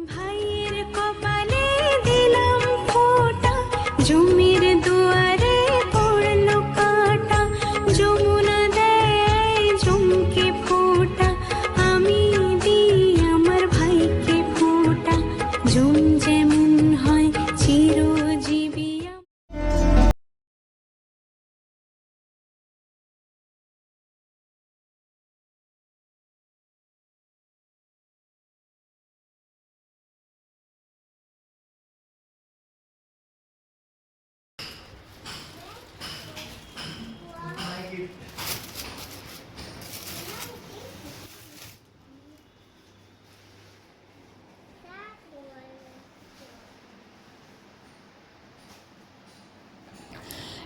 ভাইয়ের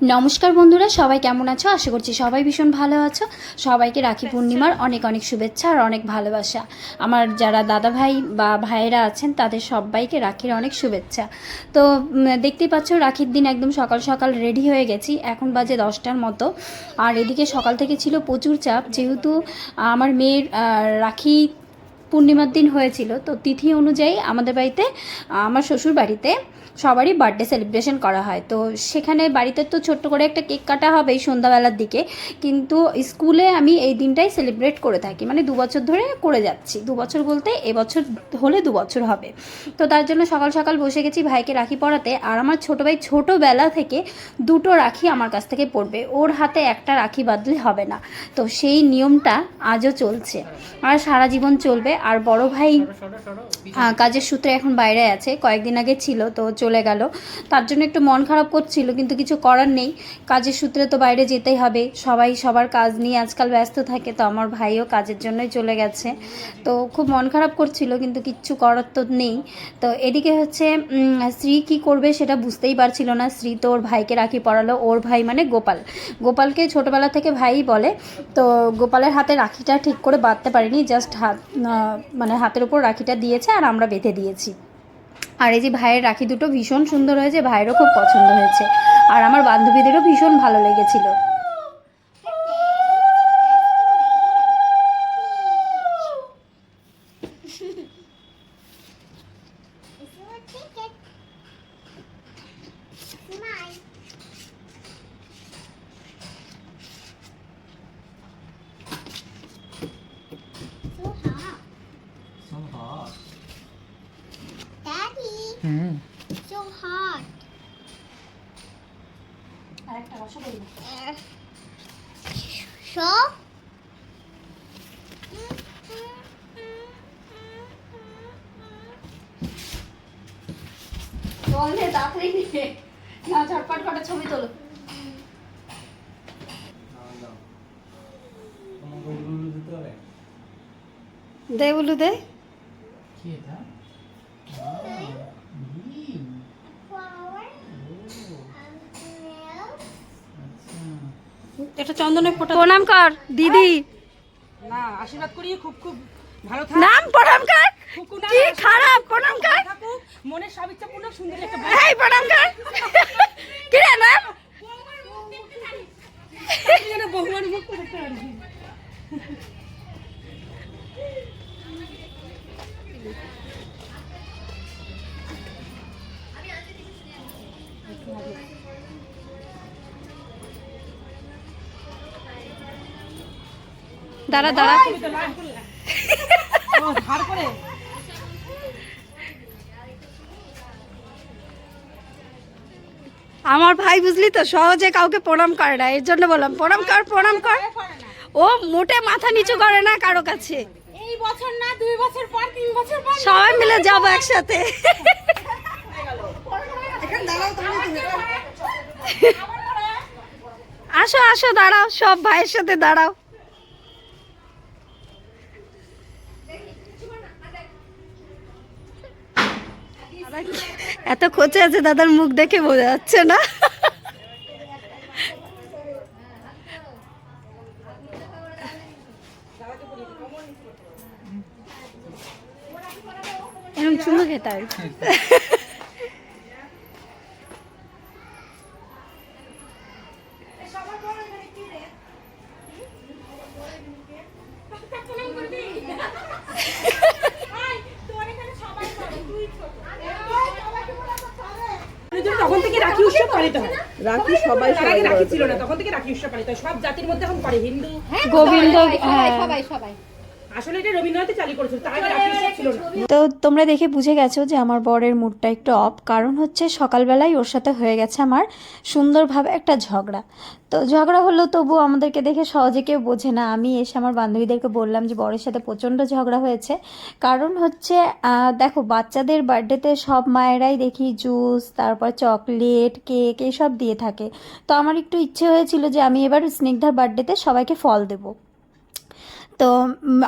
নমস্কার বন্ধুরা সবাই কেমন আছো? আশা করছি সবাই ভীষণ ভালো আছো। সবাইকে রাখি পূর্ণিমার অনেক অনেক শুভেচ্ছা আর অনেক ভালোবাসা। আমার যারা দাদা ভাই বা ভাইয়েরা আছেন তাদের সবাইকে রাখির অনেক শুভেচ্ছা। তো দেখতেই পাচ্ছ রাখির দিন একদম সকাল সকাল রেডি হয়ে গেছি। এখন বাজে দশটার মতো। আর এদিকে সকাল থেকে ছিল প্রচুর চাপ। যেহেতু আমার মেয়ের রাখি পূর্ণিমার দিন হয়েছিল, তো তিথি অনুযায়ী আমাদের বাড়িতে, আমার শ্বশুর বাড়িতে সবারই বার্থডে সেলিব্রেশন করা হয়। তো সেখানে বাড়িতে তো ছোট্ট করে একটা কেক কাটা হবেই সন্ধ্যাবেলার দিকে, কিন্তু স্কুলে আমি এই দিনটাই সেলিব্রেট করে থাকি। মানে দু বছর ধরে করে যাচ্ছি। দু বছর বলতে এবছর হলে দু বছর হবে। তো তার জন্য সকাল সকাল বসে গেছি ভাইকে রাখি পড়াতে আর আমার ছোটো ভাই ছোটোবেলা থেকে দুটো রাখি আমার কাছ থেকে পড়বে ওর হাতে একটা রাখি বাঁধলে হবে না। তো সেই নিয়মটা আজও চলছে। আর সারা জীবন চলবে। আর বড় ভাই কাজের সূত্রে এখন বাইরে আছে কয়েকদিন আগে ছিল তো চলে গেল। তার জন্য একটু মন খারাপ করছিল কিন্তু কিছু করার নেই। কাজের সূত্রে তো বাইরে যেতেই হবে সবাই সবার কাজ নিয়ে আজকাল ব্যস্ত থাকে তো আমার ভাইও কাজের জন্যই চলে গেছে। তো খুব মন খারাপ করছিল কিন্তু কিচ্ছু করার তো নেই। তো এদিকে হচ্ছে শ্রী কি করবে সেটা বুঝতেই পারছিল না। শ্রী তো ওর ভাইকে রাখি পড়ালো ওর ভাই মানে গোপাল। গোপালকে ছোটোবেলা থেকে ভাই বলে তো গোপালের হাতে রাখিটা ঠিক করে বাঁধতে পারিনি জাস্ট হাত মানে হাতের উপর রাখিটা দিয়েছে আর আমরা বেঁধে দিয়েছি। আর এই যে ভাইয়ের রাখি দুটো ভীষণ সুন্দর হয়েছে, ভাইয়েরও খুব পছন্দ হয়েছে। আর আমার বান্ধবীদেরও ভীষণ ভালো লেগেছিল। জল দিয়ে তাড়াতাড়ি নিয়ে না ঝটপট কটা ছবি তোলো। উলু দে। বলু দে কি এটা? এটা চন্দনের ফোটো। প্রণাম কর দিদি। না আশীর্বাদ করি খুব খুব ভালো থাক। নাম প্রণাম কর। কি খারাপ? প্রণাম কর মনের সব ইচ্ছা পূর্ণ সুন্দর একটা এই প্রণাম কর কি রে নাম মুখ দাঁড়া। দাঁড়া ধার করে। আমার ভাই বুঝলি তো সহজে কাউকে প্রণাম করে না এর জন্য বললাম প্রণাম কর প্রণাম কর। ও মোটে মাথা নিচু করে না কারও কাছে। এই বছর না দুই বছর পর তিন বছর পর। সবাই মিলে যাব একসাথে। আসো আসো দাঁড়াও সব ভাইয়ের সাথে দাঁড়াও। এত খোঁচে আছে দাদার মুখ দেখে বোঝা যাচ্ছে না। এরকম চুমু খেতে হয়। তখন থেকে রাখি উৎসব পালিত হয়। রাখি সবাই আগে রাখি ছিল না তখন থেকে রাখি উৎসব পালিত হয়। সব জাতির মধ্যে এখন করে হিন্দু গোবিন্দ হ্যাঁ। আসলে এটা রবীন্দ্রনাথই চালু করেছিল তার আগে ছিল না। তো তোমরা দেখে বুঝে গেছো যে আমার বরের মুডটা একটু অফ কারণ হচ্ছে সকালবেলায় ওর সাথে হয়ে গেছে আমার সুন্দরভাবে একটা ঝগড়া। তো ঝগড়া হলো তবু আমাদেরকে দেখে সহজে কেউ বোঝে না। আমি এসে আমার বান্ধবীদেরকে বললাম যে বরের সাথে প্রচণ্ড ঝগড়া হয়েছে। কারণ হচ্ছে দেখো বাচ্চাদের বার্থডেতে সব মায়েরাই দেখি জুস তারপর চকলেট কেক এসব দিয়ে থাকে। তো আমার একটু ইচ্ছে হয়েছিল যে আমি এবার স্নিগ্ধার বার্থডেতে সবাইকে ফল দেবো। তো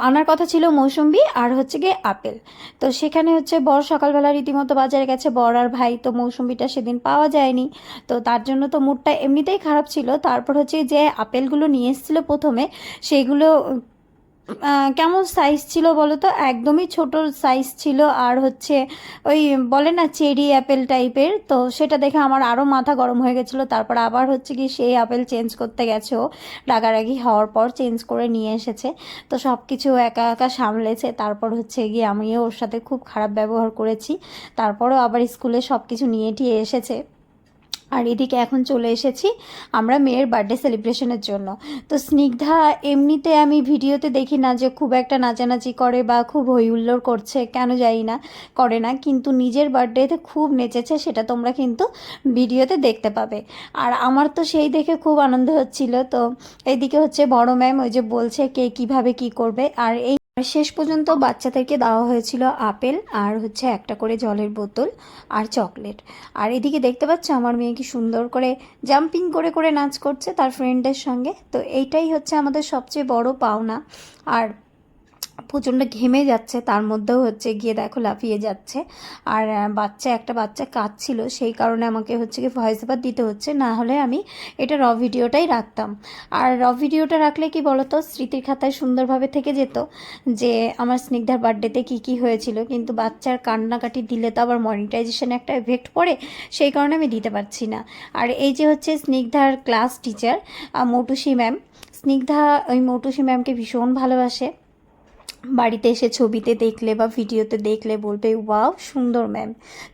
আনার কথা ছিল মৌসুম্বি আর হচ্ছে গিয়ে আপেল। তো সেখানে হচ্ছে বর সকালবেলা রীতিমতো বাজারে গেছে। বর আর ভাই তো মৌসুম্বিটা সেদিন পাওয়া যায়নি। তো তার জন্য তো মুডটা এমনিতেই খারাপ ছিল। তারপর হচ্ছে যে আপেলগুলো নিয়ে এসেছিল প্রথমে আহ, কেমন সাইজ ছিল বলো তো একদমই ছোট সাইজ ছিল। আর হচ্ছে ওই বলে না চেরি অ্যাপেল টাইপের তো সেটা দেখে আমার আরও মাথা গরম হয়ে গেছিল। তারপর আবার হচ্ছে কি সেই আপেল চেঞ্জ করতে গেছে ও। রাগারাগি হওয়ার পর চেঞ্জ করে নিয়ে এসেছে। তো সব কিছু একা একা সামলেছে। তারপর হচ্ছে গিয়ে আমিও ওর সাথে খুব খারাপ ব্যবহার করেছি। তারপরও আবার স্কুলে সব কিছু নিয়ে টিয়ে এসেছে। আর এদিকে এখন চলে এসেছি আমরা মেয়ের বার্থডে সেলিব্রেশনের জন্য। তো স্নিগ্ধা, এমনিতে আমি ভিডিওতে দেখি না যে খুব একটা নাচানাচি করে বা খুব হই হুল্লোড় করছে, কেন জানি না, করে না, কিন্তু নিজের বার্থডেতে খুব নেচেছে সেটা তোমরা কিন্তু ভিডিওতে দেখতে পাবে। আর আমার তো সেই দেখে খুব আনন্দ হচ্ছিল। তো এইদিকে হচ্ছে বড় ম্যাম ওই যে বলছে কে কীভাবে কি করবে। আর এই আর শেষ পর্যন্ত বাচ্চাদেরকে দেওয়া হয়েছিল আপেল আর হচ্ছে একটা করে জলের বোতল আর চকলেট। আর এদিকে দেখতে পাচ্ছ আমার মেয়ে কি সুন্দর করে জাম্পিং করে করে নাচ করছে তার ফ্রেন্ডের সঙ্গে। তো এইটাই হচ্ছে আমাদের সবচেয়ে বড় পাওনা। আর প্রচণ্ড ঘেমে যাচ্ছে, তার মধ্যেও হচ্ছে গিয়ে দেখো লাফিয়ে যাচ্ছে। আর বাচ্চা, একটা বাচ্চা কাঁদছিল, সেই কারণে আমাকে হচ্ছে কি ভয়েস ওভার দিতে হচ্ছে, না হলে আমি এটা র ভিডিওটাই রাখতাম। আর র ভিডিওটা রাখলে কি বলতো, স্মৃতির খাতায় সুন্দরভাবে থেকে যেত যে, আমার স্নিগ্ধার বার্থডেতে কী কী হয়েছিল, কিন্তু বাচ্চার কান্নাকাটি দিলে তো আবার মনিটাইজেশনে একটা এফেক্ট পড়ে, সেই কারণে আমি দিতে পারছি না। আর এই যে হচ্ছে স্নিগ্ধার class teacher Moutusi ma'am Snigdha ওই মৌটুসি ম্যামকে ভীষণ ভালোবাসে। বাড়িতে এসে ছবিতে দেখলে বা ভিডিওতে দেখলে বলবে, ওয়াও, সুন্দর ম্যাম।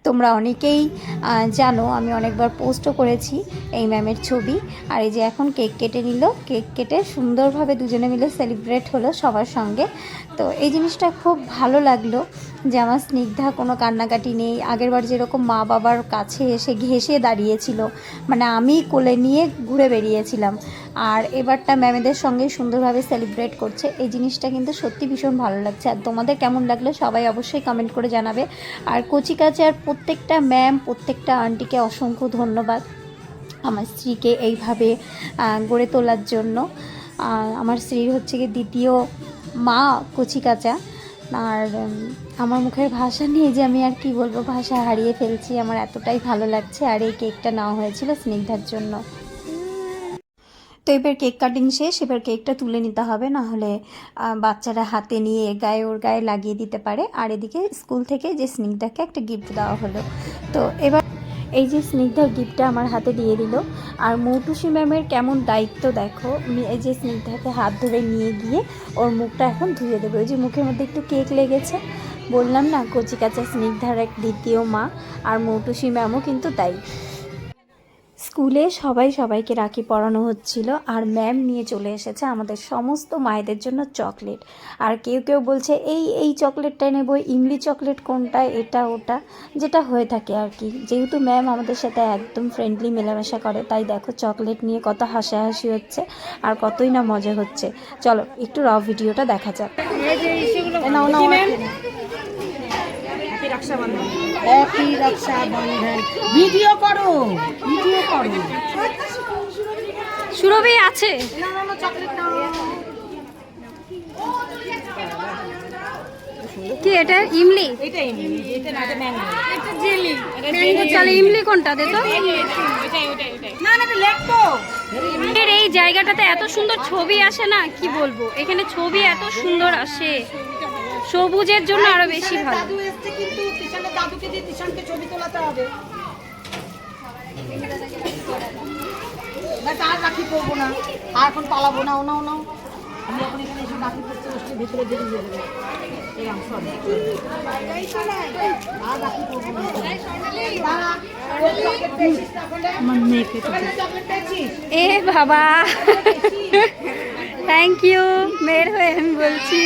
তোমরা অনেকেই জানো, আমি অনেকবার পোস্টও করেছি এই ম্যামের ছবি। আর এই যে এখন কেক কেটে নিল, কেক কেটে সুন্দরভাবে দুজনে মিলে সেলিব্রেট হলো সবার সঙ্গে। তো এই জিনিসটা খুব ভালো লাগল। যে আমার স্নিগ্ধা কোনো কান্নাকাটি নেই। আগেরবার যেরকম মা বাবার কাছে এসে ঘেসে দাঁড়িয়েছিল মানে আমি কোলে নিয়ে ঘুরে বেরিয়েছিলাম। আর এবারটা ম্যামেদের সঙ্গে সুন্দরভাবে সেলিব্রেট করছে। এই জিনিসটা কিন্তু সত্যি ভীষণ ভালো লাগছে। আর তোমাদের কেমন লাগল সবাই অবশ্যই কমেন্ট করে জানাবে। আর কচি কাছে আর প্রত্যেকটা ম্যাম প্রত্যেকটা আন্টিকে অসংখ্য ধন্যবাদ আমার স্ত্রীকে এইভাবে গড়ে তোলার জন্য। আমার স্ত্রীর হচ্ছে গিয়ে দ্বিতীয় মা কচি কাঁচা আর আমার মুখের ভাষা নিয়ে যে আমি আর কি বলব, ভাষা হারিয়ে ফেলছি, আমার এতটাই ভালো লাগছে। আর এই কেকটা নেওয়া হয়েছিল স্নিগ্ধার জন্য। তো এবার কেক কাটিং শেষ, এবার কেকটা তুলে নিতে হবে, না হলে বাচ্চারা হাতে নিয়ে গায়ে ওর গায়ে লাগিয়ে দিতে পারে। আর এদিকে স্কুল থেকে যে স্নিগ্ধাকে একটা গিফট দেওয়া হলো। তো এবার এই যে স্নিগ্ধার গিফটটা আমার হাতে দিয়ে দিল। আর মৌটুসি ম্যামের কেমন দায়িত্ব দেখো এই যে স্নিগ্ধাকে হাত ধরে নিয়ে গিয়ে ওর মুখটা এখন ধুয়ে দেবে। ওই যে মুখের মধ্যে একটু কেক লেগেছে। বললাম না, কচি কাঁচা স্নিগ্ধার এক দ্বিতীয় মা, আর মৌটুসি ম্যামও কিন্তু তাই। স্কুলে সবাই সবাইকে রাখি পরানো হচ্ছিল আর ম্যাম নিয়ে চলে এসেছে আমাদের সমস্ত মায়েদের জন্য চকলেট। আর কেউ কেউ বলছে এই এই চকলেটটা নেব ইমলি চকলেট কোনটা এটা ওটা? যেটা হয়ে থাকে আর কি। যেহেতু ম্যাম আমাদের সাথে একদম ফ্রেন্ডলি মেলামেশা করে তাই দেখো চকলেট নিয়ে কত হাসাহাসি হচ্ছে আর কতই না মজা হচ্ছে। চলো একটু র ভিডিওটা দেখা যাক। হ্যাপি রক্ষাবন্ধন ভিডিও করো ভিডিও করো। সুরভি আছে। কি এটা? ইমলি? এটাই এটা না এটা ম্যাঙ্গো ম্যাঙ্গো চালে ইমলি কোনটা দে তো। না না এটা লেখতো এর এই জায়গাটাতে এত সুন্দর ছবি আসে না কি বলব? এখানে ছবি এত সুন্দর আসে। সবুজের জন্য আরও বেশি ভালো। এসছে দাদুকে দিয়ে তিশানকে ছবি তোলাতে হবে। আর রাখি করব না। আর এখন পালাবো না। ও নাও নাও আমি এখন এখানে এসে রাখি করতে বসে ভেতরে বেরিয়ে যাব। এ বাবা। থ্যাংক ইউ মেয়ের হয়ে আমি বলছি।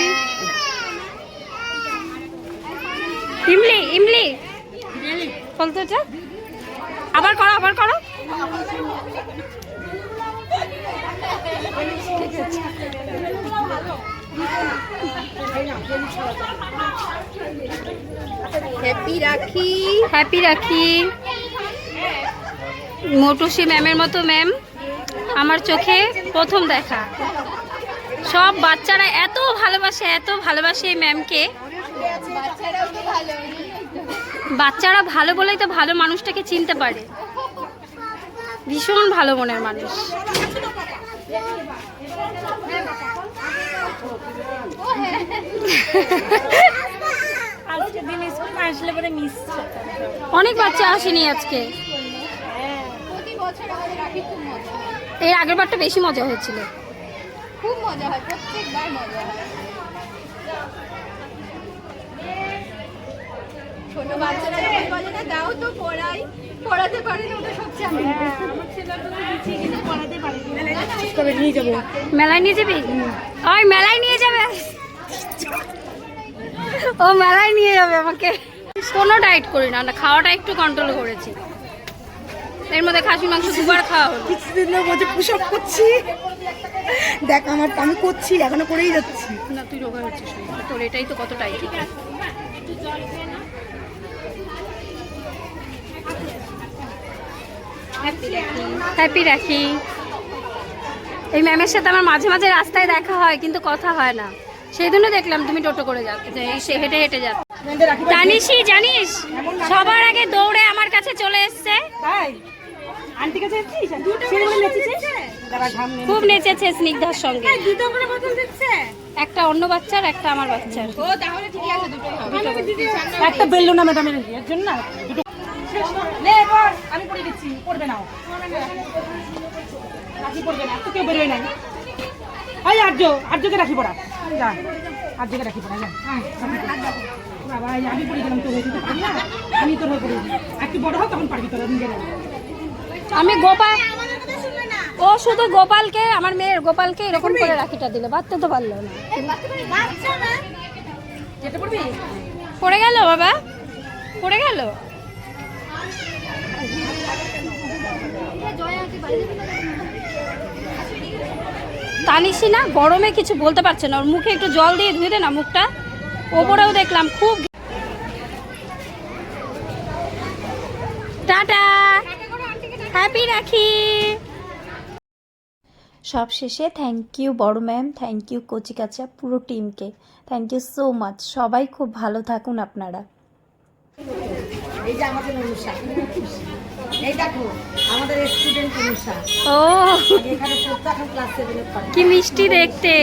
ইমলি ইমলি। বলতো এটা আবার করো আবার করো। হ্যাপি রাখি হ্যাপি রাখি মোটুসি ম্যামের মতো ম্যাম। আমার চোখে প্রথম দেখা। সব বাচ্চারা এত ভালোবাসে এত ভালোবাসে এই ম্যামকে। বাচ্চারা ভালো বলেই তো ভালো মানুষটাকে চিনতে পারে। ভীষণ ভালো মনের মানুষ। অনেক বাচ্চা আসেনি আজকে। এর আগের বারটা বেশি মজা হয়েছিল। খুব মজা হয়, প্রত্যেকবার মজা হয়। ছোট বাচ্চারা যখন বলে না দাও তো পড়াই। পড়াতে পারে না ওটা সবচেয়ে আনন্দ তবে নিয়ে যাব। মেলায় নিয়ে যাবি? ওই মেলায় নিয়ে যাবে। ও মেলায় নিয়ে যাবে আমাকে। কোনো ডায়েট করি না না খাওয়াটা একটু কন্ট্রোল করেছি। এর মধ্যে খাসি মাংস দুবার খাওয়া হলো। কিছুদিন ধরে বলছে পুষপ করছি। দেখ আমার আমি করছি এখনও করেই যাচ্ছি। না তুই রোগা হচ্ছিস। তোর এটাই তো কত টাইট হ্যাপি রাখি। এই ম্যামের সাথে আমার মাঝে মাঝে রাস্তায় দেখা হয় কিন্তু কথা হয় না। সেই জন্য দেখলাম তুমি টোটো করে যাচ্ছ সে হেঁটে হেঁটে রাখি জানিসই জানিস? সবার আগে দৌড়ে আমার কাছে চলে এসছে। খুব নেচেছে স্নিগ্ধার সঙ্গে। একটা অন্য বাচ্চার একটা আমার বাচ্চার। একটা বেললো না ম্যাডামের জন্য। না এবার আমি পড়ে দিচ্ছি পড়বে নাও রাখি পড়বে না তো কেউ বেরোয় নাই। এই আর্য আর্যকে রাখি পড়া। যা আর্যকে রাখি পড়া যা। আয়, রাখি পড়া। বাবা আমি পড়ে গেলাম তোর তুই তো পারি না? আমি তোর হয়ে পড়ে একটু বড় হোক তখন পারবি তোরা নিজেরা আমি গোপাল ও শুধু গোপালকে আমার মেয়ের গোপালকে এরকম করে রাখিটা দিল বাড়তে তো পারল না। পড়ে গেল বাবা? পড়ে গেল? তানিসি না? গরমে কিছু বলতে পারছে না। ওর মুখে একটু জল দিয়ে ধুয়ে দে না মুখটা। ওপরেও দেখলাম খুব টাটা। হ্যাপি রাখি। সব শেষে থ্যাংক ইউ বড় ম্যাম থ্যাংক ইউ কচিকাচা পুরো টিমকে থ্যাংক ইউ সো মাচ সবাই খুব ভালো থাকুন আপনারা। এই যে আমাদের অনুষা ও। কি মিষ্টি দেখতে।